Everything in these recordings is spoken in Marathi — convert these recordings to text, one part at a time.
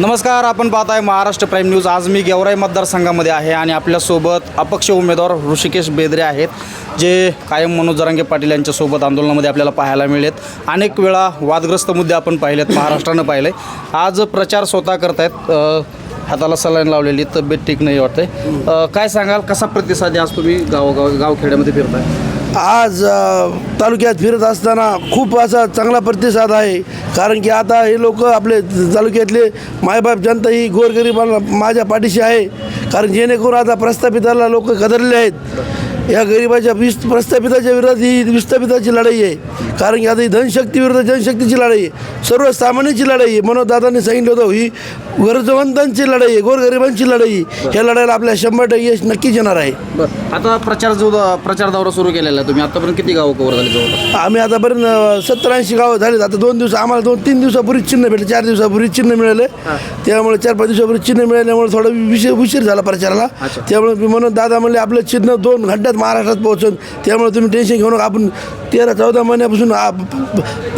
नमस्कार आपण पाहत आहे महाराष्ट्र प्राईम न्यूज. आज मी गेवराई मतदारसंघामध्ये आहे आणि आपल्यासोबत अपक्ष उमेदवार ऋषिकेश बेदरे आहेत जे कायम मनोज जरांगे पाटील यांच्यासोबत आंदोलनामध्ये आपल्याला पाहायला मिळेत. अनेक वेळा वादग्रस्त मुद्दे आपण पाहिलेत महाराष्ट्रानं पाहिले. आज प्रचार स्वतः करतायत हाताला सलाईन लावलेली तब्येत ठीक नाही वाटते काय सांगाल कसा प्रतिसाद आज तुम्ही गावोगाव गावखेड्यामध्ये फिरताय. आज तालुक्यात फिरत असताना खूप असा चांगला प्रतिसाद आहे. कारण की आता हे लोक आपले तालुक्यातले मायबाप जनता ही गोरगरिबांना माझ्या पाठीशी आहे. कारण जेणेकरून आता प्रस्थापिताला लोक कदरले आहेत. या गरिबाच्या विस् प्रस्थापिताच्या विरोधात ही विस्थापिताची लढाई आहे. कारण की आता ही धनशक्ती विरुद्ध जनशक्तीची लढाई आहे. सर्वसामान्यांची लढाई आहे. मनोज दादांनी सांगितलं होतं ही गरजवंतांची लढाई गोरगरिबांची लढाई ह्या लढाईला आपल्या शंभर टक्के यश नक्कीच येणार आहे. बरं. आता प्रचार जो प्रचार दौरा सुरू केलेला आहे तुम्ही. आतापर्यंत किती गावं कवर झाले जवळपास? आम्ही आतापर्यंत सत्तर ऐंशी गावं झालीत. आता दोन दिवस आम्हाला दोन तीन दिवसापूर्वी चिन्ह भेटले. चार दिवसापूर्वी चिन्ह मिळाले. त्यामुळे चार पाच दिवसापूर्वी चिन्ह मिळाल्यामुळे थोडा विषय उशीर झाला प्रचाराला. त्यामुळे मी म्हणून दादा म्हणले आपलं चिन्ह दोन घंट्यात महाराष्ट्रात पोहोचून. त्यामुळे तुम्ही टेन्शन घेऊ नका. आपण तेरा चौदा महिन्यापासून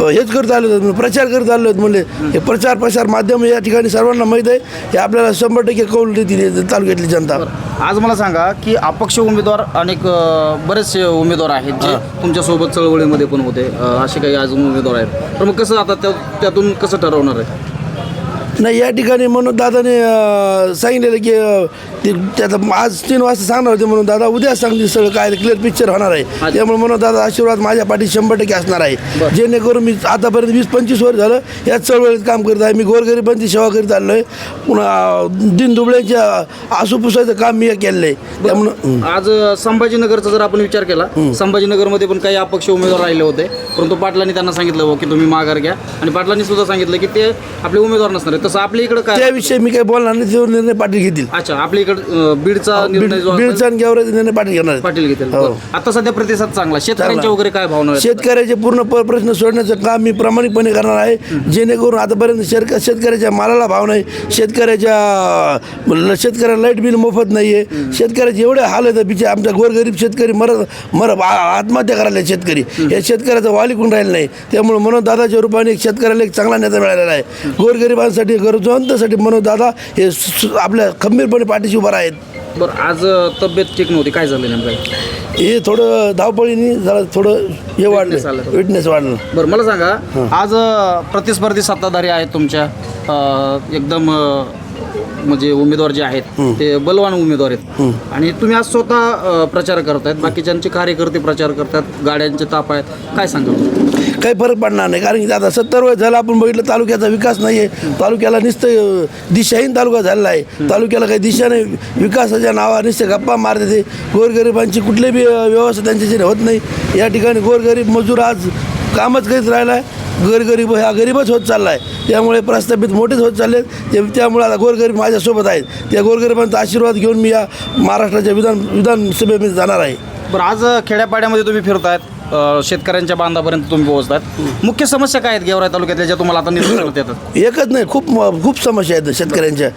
हेच करत आलो होतो, प्रचार करत आलो म्हणले हे प्रचार प्रसार माध्यम या ठिकाणी सर्वांना माहीत आहे? हे आपल्याला शंभर टक्के कौल देतील तालुक्यातली जनता. आज मला सांगा की अपक्ष उमेदवार अनेक अ, बरेचसे उमेदवार आहेत जे तुमच्यासोबत चळवळीमध्ये पण होते अ, असे काही आज उमेदवार आहेत. तर मग कसं आता त्या त्यातून कसं ठरवणार आहे? नाही या ठिकाणी म्हणून दादाने सांगितलेलं की ते त्याचा आज तीन वाजता सांगणार होते म्हणून दादा उद्या सांगतील सगळं काय क्लिअर पिक्चर होणार आहे. त्यामुळे म्हणून दादा आशीर्वाद माझ्या पाठी शंभर टक्के असणार आहे. जेणेकरून मी आतापर्यंत वीस पंचवीस वर्ष झालं याच चळवळीत काम करत आहे. मी गोरगरिबांची सेवा करीत आलो आहे. पुन्हा दिन दुबळ्यांच्या आसूपुसाचं काम मी केलेलं आहे. त्यामुळं आज संभाजीनगरचा जर आपण विचार केला संभाजीनगरमध्ये पण काही अपक्ष उमेदवार राहिले होते. परंतु पाटलांनी त्यांना सांगितलं हो की तुम्ही माघार घ्या. आणि पाटलांनी सुद्धा सांगितलं की ते आपले उमेदवार नसणार आहे तसं आपल्या इकडं काय? त्याविषयी मी काही बोलणार नाही त्यावर निर्णय पाटील घेतील. अच्छा आपल्या इकडं बीडचा निर्णय जो बीड- असेल, बीडचा आणि गेवराचा निर्णय पाटील घेणार आहेत. पाटील घेतील. हो. बरं. आता सध्या प्रतिसाद चांगला. शेतकऱ्यांच्या वगैरे काय भावना आहेत? शेतकऱ्याचे पूर्ण प- प्रश्न सोडण्याचं काम मी प्रामाणिकपणे करणार आहे. जेणेकरून आतापर्यंत शेतक शेतकऱ्याच्या मालाला भाव नाही. शेतकऱ्याच्या ल- शेतकऱ्याला लाइट बिल मोफत नाही आहे शेतकऱ्याचे एवढे हाल आहेत बिचे आमच्या गोरगरीब शेतकरी मरत मर आ- आत्महत्या करायला आहेत शेतकरी या शेतकऱ्याचा वाली कोण राहिलं नाही? त्यामुळे मनोज दादाच्या रूपाने एक शेतकऱ्याला एक चांगला नेता मिळालेला आहे. गोरगरिबांसाठी गरजवंतासाठी मनोज दादा हे आपल्या खंबीरपणे पाठीशी उभा आहेत बरं आज तब्येत ठीक नव्हती. काय झालं नेमकं? हे थोडं धावपळीने जरा थोडं हे आलं वाढलं. थोडं. विटनेस वाढलं. बरं मला सांगा आज अ, प्रतिस्पर्धी सत्ताधारी आहेत तुमच्या. अ, एकदम अ, म्हणजे उमेदवार जे आहेत ते बलवान उमेदवार आहेत. आणि तुम्ही आज स्वतः प्रचार करतायत बाकीच्यांचे कार्यकर्ते प्रचार करतात गाड्यांचे ताप आहेत. काय सांगाल? काही फरक पडणार नाही कारण की आता सत्तर वय झालं आपण बघितलं तालुक्याचा विकास नाही आहे तालुक्याला नुसतं दिशाहीन तालुका झालेला आहे. तालुक्याला काही दिशा नाही. विकासाच्या नावा नुसते गप्पा मारते ते गोरगरिबांची कुठली बी व्यवस्था त्यांच्याच्याने होत नाही. या ठिकाणी गोरगरीब मजूर आज कामच करीत राहिला आहे गोरगरीब हा गरीबच होत चालला आहे त्यामुळे प्रस्थापित मोठेच होत चालले आहेत. ते त्यामुळे आता गोरगरीब माझ्यासोबत आहेत. त्या गोरगरिबांचा आशीर्वाद घेऊन मी या महाराष्ट्राच्या विधान विधानसभेमध्ये जाणार आहे. बरं आज खेड्यापाड्यामध्ये तुम्ही फिरतायत. अ, शेतकऱ्यांच्या बांधापर्यंत तुम्ही पोहोचतायत. मुख्य समस्या काय आहेत गेवराई तालुक्यातल्या ज्या तुम्हाला आता निर्णय येतात? एकच नाही खूप खूप समस्या आहेत शेतकऱ्यांच्या.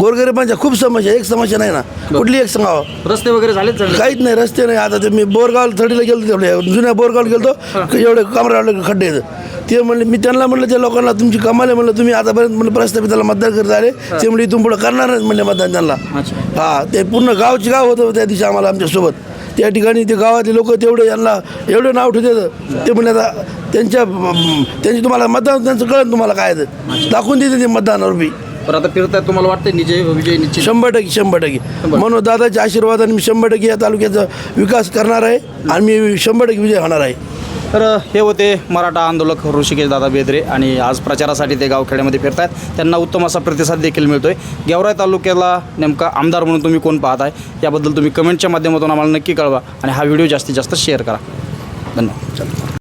गोरगरिबांच्या खूप समस्या एक समस्या नाही ना. कुठली एक सांगावं रस्ते वगैरे झालेत चांगले काहीच नाही रस्ते नाही. आता ते मी बोरगाव थडीला गेलो तेवढे. जुन्या बोरगावला गेलो एवढे कमरावले खड्डे आहेत. ते म्हणले मी त्यांना म्हणलं त्या लोकांना तुमची कमाल आहे म्हणलं तुम्ही आतापर्यंत म्हणलं प्रस्थापिताला मतदान करत आले. ते म्हणजे इथून पुढे करणार नाहीत म्हणले मतदान त्यांना. हा ते पूर्ण गावचे गाव होतं त्या दिवशी आम्हाला आमच्यासोबत त्या ठिकाणी ते गावातले लोक तेवढे यांना एवढे नाव ठेवतात ते म्हणले आता त्यांच्या त्यांची तुम्हाला मतदान त्यांचं कळलं तुम्हाला काय. दाखवून देते ते मतदानावर बी बरं आता फिरतायत तुम्हाला वाटतं निजय विजय निश्चित? शंभर टक्के शंभर टक्के. म्हणून दादाच्या आशीर्वादाने मी शंभर टक्के या तालुक्याचा विकास करणार आहे आणि मी शंभर टक्के विजय होणार आहे. तर हे होते मराठा आंदोलक ऋषिकेश दादा बेदरे आणि आज प्रचारासाठी ते गावखेड्यामध्ये फिरत आहेत त्यांना उत्तम असा प्रतिसाद देखील मिळतोय. गेवराई तालुक्याला नेमका आमदार म्हणून तुम्ही कोण पाहत आहे? याबद्दल तुम्ही कमेंटच्या माध्यमातून आम्हाला नक्की कळवा आणि हा व्हिडिओ जास्तीत जास्त शेअर करा. धन्यवाद.